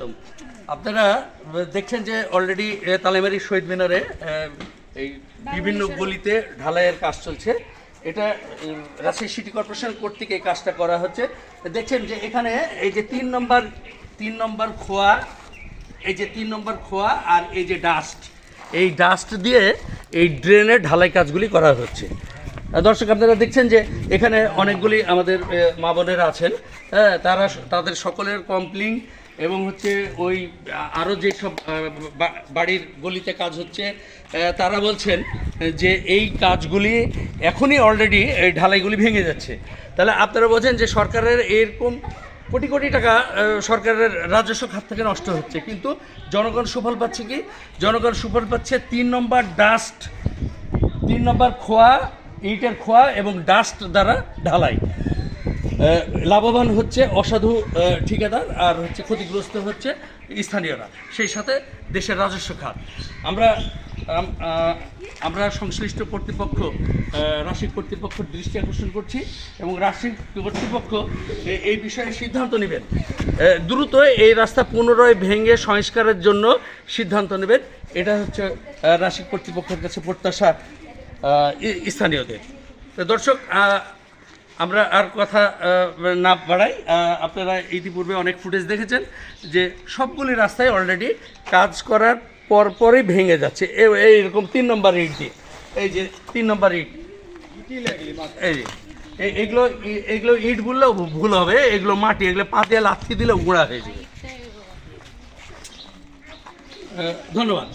স্বাগতম। আপনারা দেখছেন যে অলরেডি তালেমারি শহীদ মিনারে এই বিভিন্ন গলিতে ঢালাইয়ের কাজ চলছে। এটা রাজশাহী সিটি কর্পোরেশন কর্তৃক এই কাজটা করা হচ্ছে। দেখছেন যে এখানে এই যে তিন নম্বর তিন নম্বর খোয়া এই যে তিন নম্বর খোয়া আর এই যে ডাস্ট এই ডাস্ট দিয়ে এই ড্রেনের ঢালাই কাজগুলি করা হচ্ছে। দর্শক আপনারা দেখছেন যে এখানে অনেকগুলি আমাদের মা বোনেরা আছেন। হ্যাঁ তারা তাদের সকলের কমপ্লিং এবং হচ্ছে ওই আরও যেসব বাড়ির গলিতে কাজ হচ্ছে তারা বলছেন যে এই কাজগুলি এখনই অলরেডি এই ঢালাইগুলি ভেঙে যাচ্ছে। তাহলে আপনারা বোঝেন যে সরকারের এরকম কোটি কোটি টাকা সরকারের রাজস্ব খাত থেকে নষ্ট হচ্ছে, কিন্তু জনগণ সুফল পাচ্ছে কি? জনগণ সুফল পাচ্ছে তিন নম্বর ডাস্ট তিন নম্বর খোয়া, ইটের খোয়া এবং ডাস্ট দ্বারা ঢালাই। লাভবান হচ্ছে অসাধু ঠিকাদার আর হচ্ছে ক্ষতিগ্রস্ত হচ্ছে স্থানীয়রা। সেই সাথে দেশের রাজস্ব খাত। আমরা আমরা সংশ্লিষ্ট কর্তৃপক্ষ রাশিক কর্তৃপক্ষের দৃষ্টি আকর্ষণ করছি এবং রাশিক কর্তৃপক্ষ এই বিষয়ে সিদ্ধান্ত নেবেন। দ্রুত এই রাস্তা পুনরায় ভেঙে সংস্কারের জন্য সিদ্ধান্ত নেবেন। এটা হচ্ছে রাশিক কর্তৃপক্ষের কাছে প্রত্যাশা স্থানীয়দের। দর্শক আমরা আর কথা না বাড়াই। আপনারা ইতিপূর্বে অনেক ফুটেজ দেখেছেন যে সবগুলি রাস্তায় অলরেডি কাজ করার পর পরই ভেঙে যাচ্ছে। এইরকম তিন নম্বর ইট দিয়ে এই যে তিন নম্বর ইট। এই যে, এই- এগুলো ইট বললেও ভুল হবে। এগুলো মাটি, এগুলো পা দিয়ে লাথি দিলেও গুঁড়া হয়ে যাবে। ধন্যবাদ।